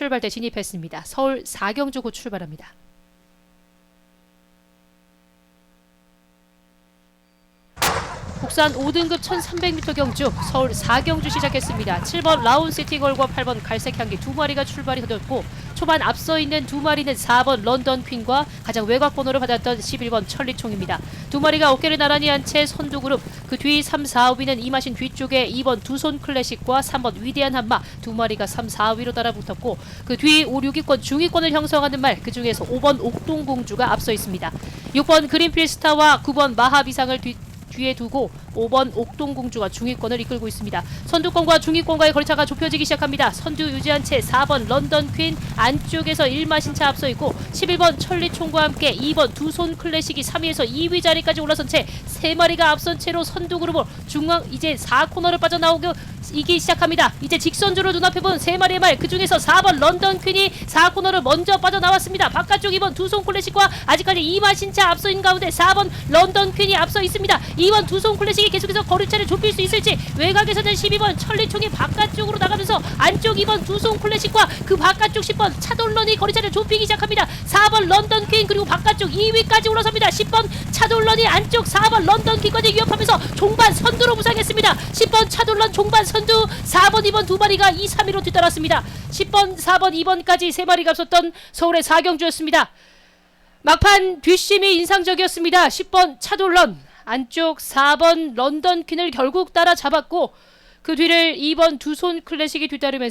출발대 진입했습니다. 서울 4경주 곧 출발합니다. 국산 5등급 1300m 경주 서울 4경주 시작했습니다. 7번 라운시티걸과 8번 갈색향기 두 마리가 출발이 되었고 초반 앞서 있는 두 마리는 4번 런던 퀸과 가장 외곽 번호를 받았던 11번 천리총입니다. 두 마리가 어깨를 나란히 한 채 선두 그룹 그 뒤 3, 4위는 이마신 뒤쪽에 2번 두손 클래식과 3번 위대한 한마 두 마리가 3, 4위로 따라붙었고 그 뒤 5, 6위권 중위권을 형성하는 말 그 중에서 5번 옥동공주가 앞서 있습니다. 6번 그린필스타와 9번 마하비상을 뒤 뒤에 두고 5번 옥동공주가 중위권을 이끌고 있습니다. 선두권과 중위권과의 거리차가 좁혀지기 시작합니다. 선두 유지한 채 4번 런던 퀸 안쪽에서 1마신 차 앞서 있고 11번 천리총과 함께 2번 두손 클래식이 3위에서 2위 자리까지 올라선 채 3마리가 앞선 채로 선두 그룹으로 중앙 이제 4코너를 빠져나오기 이기 시작합니다. 이제 직선주로 눈앞에 본 3마리의 말 그중에서 4번 런던 퀸이 4코너를 먼저 빠져나왔습니다. 바깥쪽 2번 두손 클래식과 아직까지 2마신 차 앞서 있는 가운데 4번 런던 퀸이 앞서 있습니다. 2번 두손 클래식 이 계속해서 거리차를 좁힐 수 있을지 외곽에서는 12번 천리총이 바깥쪽으로 나가면서 안쪽 2번 두손 클래식과 그 바깥쪽 10번 차돌런이 거리차를 좁히기 시작합니다. 4번 런던 퀸 그리고 바깥쪽 2위까지 올라섭니다. 10번 차돌런이 안쪽 4번 런던 퀸까지 위협하면서 종반 선두로 부상했습니다. 10번 차돌런 종반 선두 4번 2번 두 마리가 2, 3위로 뒤따랐습니다. 10번 4번 2번까지 세 마리가 앞섰던 서울의 4경주였습니다. 막판 뒷심이 인상적이었습니다. 10번 차돌런 안쪽 4번 런던 퀸을 결국 따라잡았고 그 뒤를 2번 두 손 클래식이 뒤따르면서